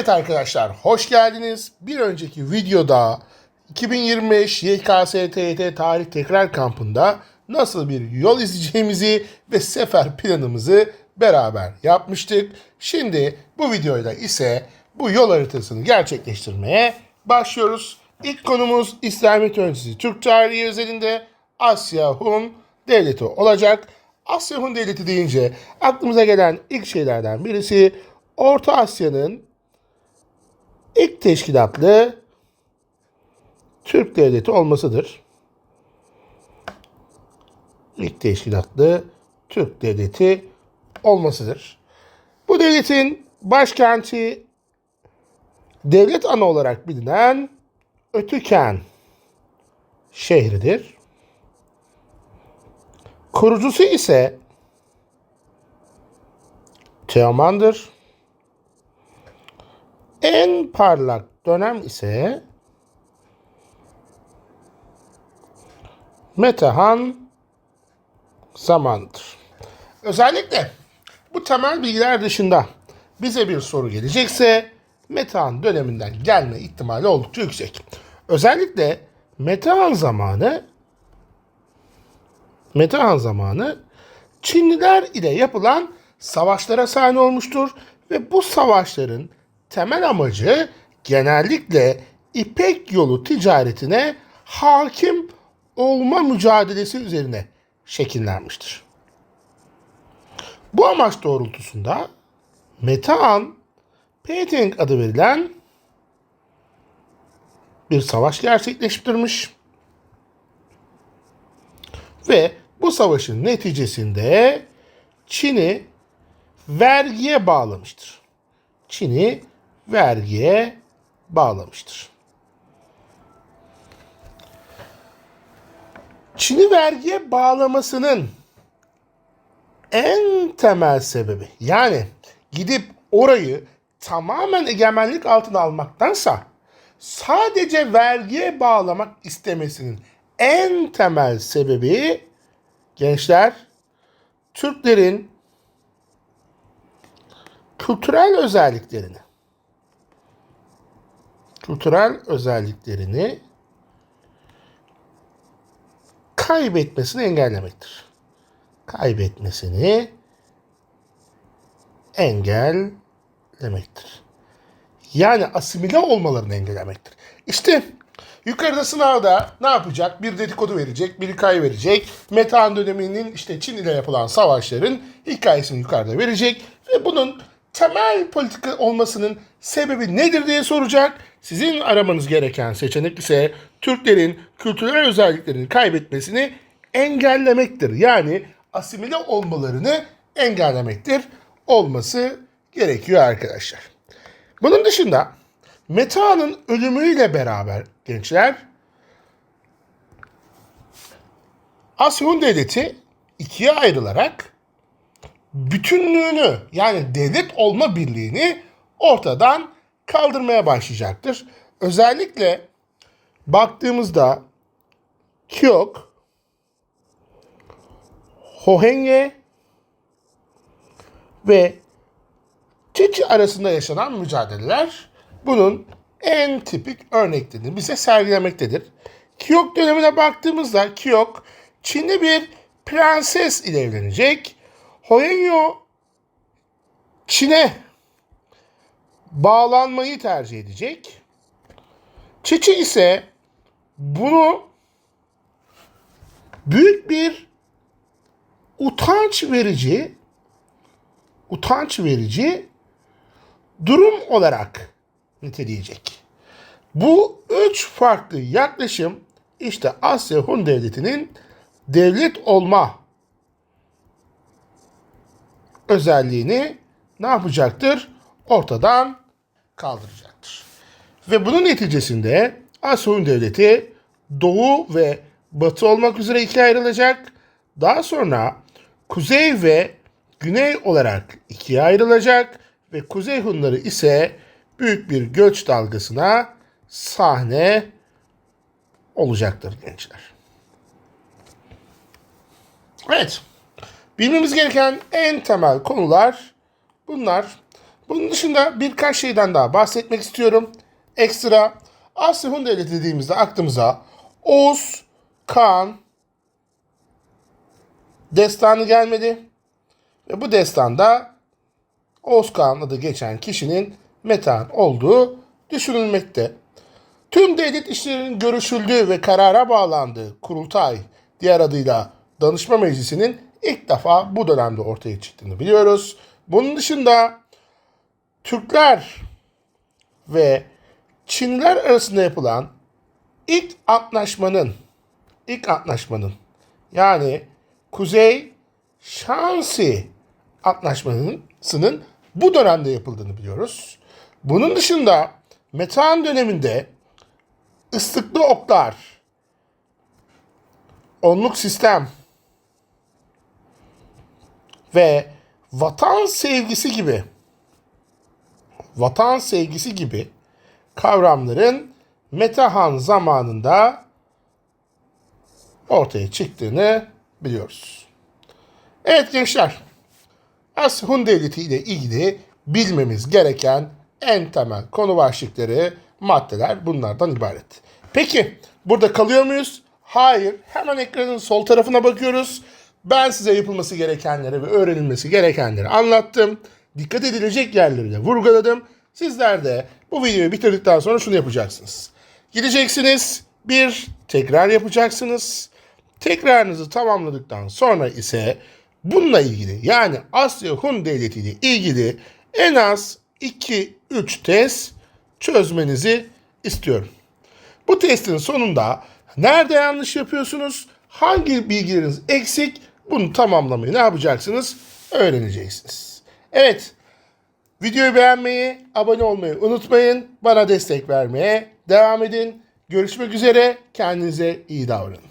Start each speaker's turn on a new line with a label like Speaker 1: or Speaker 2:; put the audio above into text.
Speaker 1: Evet arkadaşlar hoş geldiniz. Bir önceki videoda 2025 YKS TYT Tarih Tekrar Kampı'nda nasıl bir yol izleyeceğimizi ve sefer planımızı beraber yapmıştık. Şimdi bu videoyla ise bu yol haritasını gerçekleştirmeye başlıyoruz. İlk konumuz İslamiyet öncesi Türk tarihi özelinde Asya Hun devleti olacak. Asya Hun devleti deyince aklımıza gelen ilk şeylerden birisi Orta Asya'nın ilk teşkilatlı Türk devleti olmasıdır. İlk teşkilatlı Türk devleti olmasıdır. Bu devletin başkenti devlet ana olarak bilinen Ötüken şehridir. Kurucusu ise Teoman'dır. En parlak dönem ise Metehan zamandır. Özellikle bu temel bilgiler dışında bize bir soru gelecekse Metehan döneminden gelme ihtimali oldukça yüksek. Özellikle Metehan zamanı Metehan zamanı Çinliler ile yapılan savaşlara sahne olmuştur ve bu savaşların temel amacı genellikle İpek yolu ticaretine hakim olma mücadelesi üzerine şekillenmiştir. Bu amaç doğrultusunda Metehan Peting adı verilen bir savaş gerçekleştirmiş ve bu savaşın neticesinde Çin'i vergiye bağlamıştır. Çin'i vergiye bağlamıştır. Çin'i vergiye bağlamasının en temel sebebi yani gidip orayı tamamen egemenlik altına almaktansa sadece vergiye bağlamak istemesinin en temel sebebi gençler Türklerin kültürel özelliklerini kültürel özelliklerini kaybetmesini engellemektir. Kaybetmesini engellemektir. Yani asimile olmalarını engellemektir. İşte yukarıda sınavda ne yapacak? Bir dedikodu verecek, bir hikaye verecek. Metehan döneminin işte Çin ile yapılan savaşların hikayesini yukarıda verecek. Ve bunun temel politika olmasının sebebi nedir diye soracak. Sizin aramanız gereken seçenek ise Türklerin kültürel özelliklerini kaybetmesini engellemektir. Yani asimile olmalarını engellemektir. Olması gerekiyor arkadaşlar. Bunun dışında Metehan'ın ölümüyle beraber gençler Asya Devleti ikiye ayrılarak bütünlüğünü yani devlet olma birliğini ortadan kaldırmaya başlayacaktır. Özellikle baktığımızda Kyok, Hohenge ve Çiçi arasında yaşanan mücadeleler bunun en tipik örneklerini bize sergilemektedir. Kyok dönemine baktığımızda Kyok Çinli bir prenses ile evlenecek. Hohenyo Çin'e bağlanmayı tercih edecek. Çiçi ise bunu büyük bir utanç verici utanç verici durum olarak niteleyecek. Bu üç farklı yaklaşım işte Asya Hun Devleti'nin devlet olma özelliğini ne yapacaktır? Ortadan kaldıracaktır. Ve bunun neticesinde Asya Hun Devleti Doğu ve Batı olmak üzere ikiye ayrılacak. Daha sonra Kuzey ve Güney olarak ikiye ayrılacak ve Kuzey Hunları ise büyük bir göç dalgasına sahne olacaktır gençler. Evet. Bilmemiz gereken en temel konular bunlar. Bunun dışında birkaç şeyden daha bahsetmek istiyorum. Ekstra Asya Hun Devleti dediğimizde aklımıza Oğuz, Kaan destanı gelmedi. Ve bu destanda Oğuz Kağan adı geçen kişinin Metehan olduğu düşünülmekte. Tüm devlet işlerinin görüşüldüğü ve karara bağlandığı kurultay, diğer adıyla danışma meclisinin ilk defa bu dönemde ortaya çıktığını biliyoruz. Bunun dışında Türkler ve Çinliler arasında yapılan ilk antlaşmanın ilk antlaşmanın yani Kuzey Şansi antlaşmasının bu dönemde yapıldığını biliyoruz. Bunun dışında Metehan döneminde ıslıklı oklar, onluk sistem ve vatan sevgisi gibi vatan sevgisi gibi kavramların Metehan zamanında ortaya çıktığını biliyoruz. Evet gençler, Asya Hun Devleti ile ilgili bilmemiz gereken en temel konu başlıkları, maddeler bunlardan ibaret. Peki burada kalıyor muyuz? Hayır. Hemen ekranın sol tarafına bakıyoruz. Ben size yapılması gerekenleri ve öğrenilmesi gerekenleri anlattım. Dikkat edilecek yerleri de vurguladım. Sizler de bu videoyu bitirdikten sonra şunu yapacaksınız. Gideceksiniz, bir tekrar yapacaksınız. Tekrarınızı tamamladıktan sonra ise bununla ilgili yani Asya Hun Devleti ile ilgili en az 2-3 test çözmenizi istiyorum. Bu testin sonunda nerede yanlış yapıyorsunuz, hangi bilgileriniz eksik bunu tamamlamayı ne yapacaksınız öğreneceksiniz. Evet videoyu beğenmeyi, abone olmayı unutmayın. Bana destek vermeye devam edin. Görüşmek üzere kendinize iyi davranın.